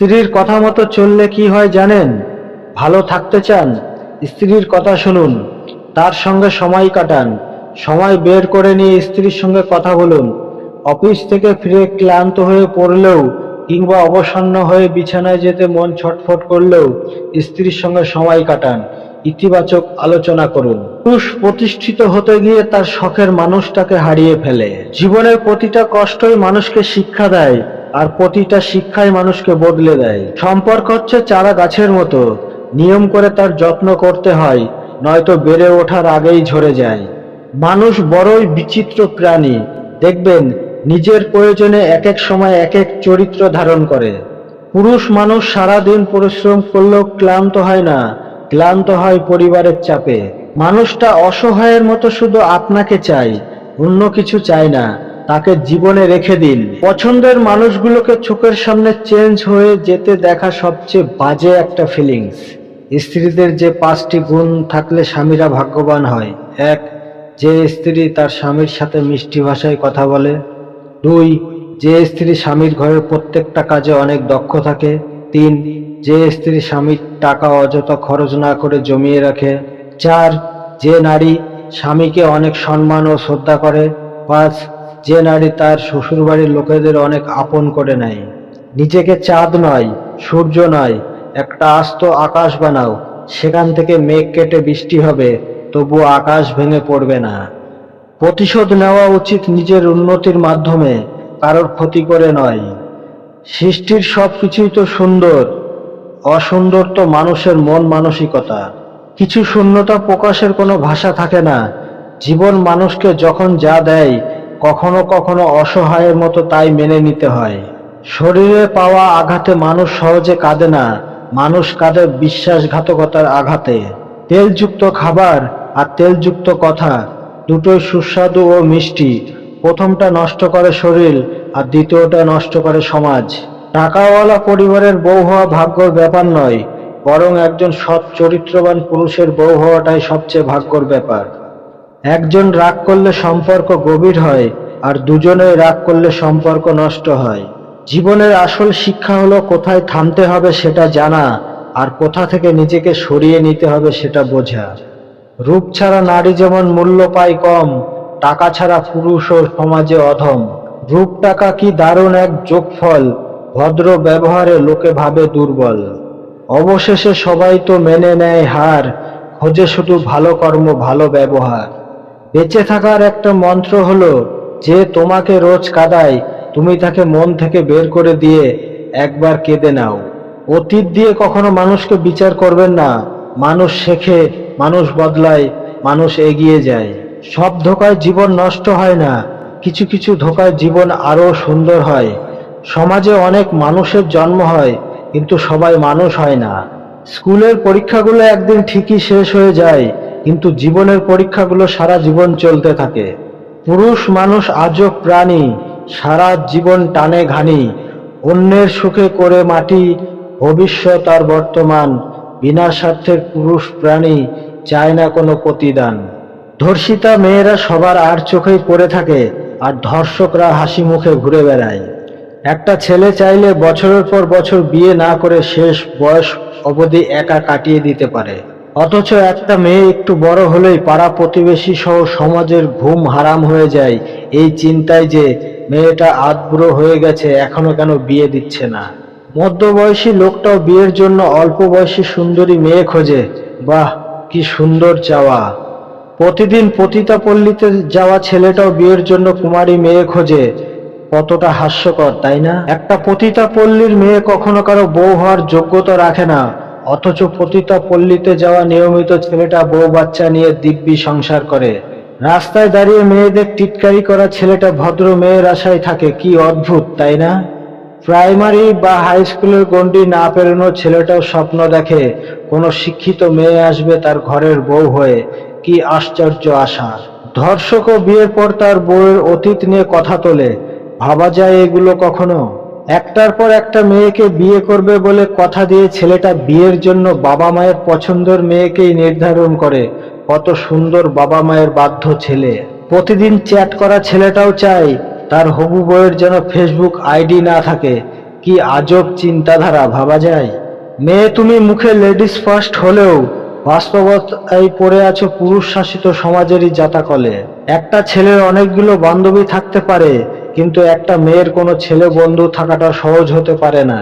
স্ত্রীর কথা মতো চললে কি হয় জানেন? ভালো থাকতে চান, স্ত্রীর কথা শুনুন, তার সঙ্গে সময় কাটান, সময় বের করে নিয়ে স্ত্রীর সঙ্গে কথা বলুন, অফিস থেকে ফিরে ক্লান্ত হয়ে পড়লেও কিংবা অবসন্ন হয়ে বিছানায় যেতে মন ছটফট করলেও স্ত্রীর সঙ্গে সময় কাটান, ইতিবাচক আলোচনা করুন। পুরুষ প্রতিষ্ঠিত হতে গিয়ে তার শখের মানুষটাকে হারিয়ে ফেলে। জীবনের প্রতিটা কষ্টই মানুষকে শিক্ষা দেয় আর প্রতিটা শিক্ষাই মানুষকে বদলে দেয়। সম্পর্ক হচ্ছে চারা গাছের মতো। নিয়ম করে তার যত্ন করতে হয়, নয়তো বেড়ে ওঠার আগেই ঝরে যায়। মানুষ বড়ই বিচিত্র প্রাণী। দেখবেন, নিজের প্রয়োজনে এক এক সময় এক এক চরিত্র ধারণ করে। পুরুষ মানুষ সারাদিন পরিশ্রম করলেও ক্লান্ত হয় না, ক্লান্ত হয় পরিবারের চাপে। মানুষটা অসহায়ের মতো শুধু আপনাকে চাই অন্য কিছু চায় না। তাকে জীবনে রেখে দিন। পছন্দের মানুষগুলোকে চোখের সামনে চেঞ্জ হয়ে যেতে দেখা সবচেয়ে বাজে একটা ফিলিংস স্ত্রীদের যে পাঁচটি গুণ থাকলে স্বামীরা ভাগ্যবান হয়। এক, যে স্ত্রী তার স্বামীর সাথে মিষ্টি ভাষায় কথা বলে। দুই, যে স্ত্রী স্বামীর ঘরের প্রত্যেকটা কাজে অনেক দক্ষ থাকে। তিন, যে স্ত্রী স্বামীর টাকা অযথা খরচ না করে জমিয়ে রাখে। চার, যে নারী স্বামীকে অনেক সম্মান ও শ্রদ্ধা করে। পাঁচ যে নারী তার শ্বশুরবাড়ির লোকেদের অনেক আপন করে নেয়। নিজেকে চাঁদ নয়, সূর্য নয়, একটা আস্ত আকাশ বানাও। সেখান থেকে মেঘ কেটে বৃষ্টি হবে তবু আকাশ ভেঙে পড়বে না। প্রতিশোধ নেওয়া উচিত নিজের উন্নতির মাধ্যমে, কারোর ক্ষতি করে নয়। সৃষ্টির সব কিছুই তো সুন্দর। অসুন্দর তো মানুষের মন মানসিকতা। কিছু শূন্যতা প্রকাশের কোনো ভাষা থাকে না। জীবন মানুষকে যখন যা দেয় কখনো কখনো অসহায়ের মতো তাই মেনে নিতে হয়। শরীরে পাওয়া আঘাতে মানুষ সহজে কাঁদে না, মানুষ কাঁদে বিশ্বাসঘাতকতার আঘাতে। তেলযুক্ত খাবার আর তেলযুক্ত কথা দুটোই সুস্বাদু ও মিষ্টি। প্রথমটা নষ্ট করে শরীর আর দ্বিতীয়টা নষ্ট করে সমাজ। টাকাওয়ালা পরিবারের বউ হওয়া ভাগ্যর ব্যাপার নয়, বরং একজন সৎ চরিত্রবান পুরুষের বউ হওয়াটাই সবচেয়ে ভাগ্যর ব্যাপার। একজন রাগ করলে সম্পর্ক গভীর হয় আর দুজনেই রাগ করলে সম্পর্ক নষ্ট হয়। জীবনের আসল শিক্ষা হলো কোথায় থামতে হবে সেটা জানা আর কোথা থেকে নিজেকে সরিয়ে নিতে হবে সেটা বোঝা। রূপ ছাড়া নারী যেমন মূল্য পায় কম, টাকা ছাড়া পুরুষ ও সমাজে অধম। রূপ টাকা কি দারুণ এক যোগফল, ভদ্র ব্যবহারে লোকে ভাবে দুর্বল। অবশেষে সবাই তো মেনে নেয় হার, খোঁজে শুধু ভালো কর্ম, ভালো ব্যবহার। বেঁচে থাকার একটা মন্ত্র হলো যে তোমাকে রোজ কাদায় তুমি তাকে মন থেকে বের করে দিয়ে একবার কেঁদে নাও। অতীত দিয়ে কখনো মানুষকে বিচার করবেন না। মানুষ শেখে, মানুষ বদলায়, মানুষ এগিয়ে যায়। সব ধোকায় জীবন নষ্ট হয় না, কিছু কিছু ধোকায় জীবন আরও সুন্দর হয়। সমাজে অনেক মানুষের জন্ম হয়, কিন্তু সবাই মানুষ হয় না। স্কুলের পরীক্ষাগুলো একদিন ঠিকই শেষ হয়ে যায় কিন্তু জীবনের পরীক্ষাগুলো সারা জীবন চলতে থাকে। পুরুষ মানুষ আজব প্রাণী, সারা জীবন টানে ঘানি। অন্যের সুখে করে মাটি, ভবিষ্যৎ আর বর্তমান। বিনা স্বার্থের পুরুষ প্রাণী চায় না কোনো প্রতিদান। ধর্ষিতা মেয়েরা সবার আর চোখেই পড়ে থাকে আর ধর্ষকরা হাসি মুখে ঘুরে বেড়ায়। একটা ছেলে চাইলে বছরের পর বছর বিয়ে না করে শেষ বয়স অবধি একা কাটিয়ে দিতে পারে। অথচ একটা মেয়ে একটু বড় হলেই পাড়া প্রতিবেশী সহ সমাজের ঘুম হারাম হয়ে যায়। এই চিন্তায় যে মেয়েটা আধবুড়ো হয়ে গেছে, এখনও কেন বিয়ে দিচ্ছে না? মধ্যবয়সী লোকটাও বিয়ের জন্য অল্প বয়সী সুন্দরী মেয়ে খোঁজে। বাহ, কি সুন্দর চাওয়া। প্রতিদিন পতিতা পল্লীতে যাওয়া ছেলেটাও বিয়ের জন্য কুমারী মেয়ে খোঁজে। কতটা হাস্যকর, তাই না? একটা পতিতা পল্লীর মেয়ে কখনো কারও বউ হওয়ার যোগ্যতা রাখে না। অথচ পতিতা পল্লীতে যাওয়া নিয়মিত ছেলেটা বউ বাচ্চা নিয়ে দিব্যি সংসার করে। রাস্তায় দাঁড়িয়ে মেয়েদের টিটকারি করা ছেলেটা ভদ্র মেয়ের আশায় থাকে। কি অদ্ভুত, তাই না? প্রাইমারি বা হাই স্কুলের গণ্ডি না পেরোনো ছেলেটাও স্বপ্ন দেখে। কোনো শিক্ষিত মেয়ে আসবে তার ঘরের বউ হয়ে। কি আশ্চর্য আশা। ধর্ষকও বিয়ের পর তার বউয়ের অতীত নিয়ে কথা তোলে। ভাবা যায় এগুলো কখনো? একটার পর একটা মেয়েকে বিয়ে করবে বলে কথা দিয়ে ছেলেটা বিয়ের জন্য বাবা মায়ের পছন্দের মেয়েকেই নির্ধারণ করে। কত সুন্দর বাবা মায়ের বাধ্য ছেলে। প্রতিদিন চ্যাট করা ছেলেটাও চাই তার হবু বইয়ের যেন ফেসবুক আইডি না থাকে। কি আজব চিন্তাধারা, ভাবা যায়? মেয়ে তুমি মুখে লেডিস ফার্স্ট হলেও বাস্তবতায় পড়ে আছো পুরুষ শাসিত সমাজেরই জাতাকলে একটা ছেলের অনেকগুলো বান্ধবী থাকতে পারে কিন্তু একটা মেয়ের কোনো ছেলে বন্ধু থাকাটা সহজ হতে পারে না।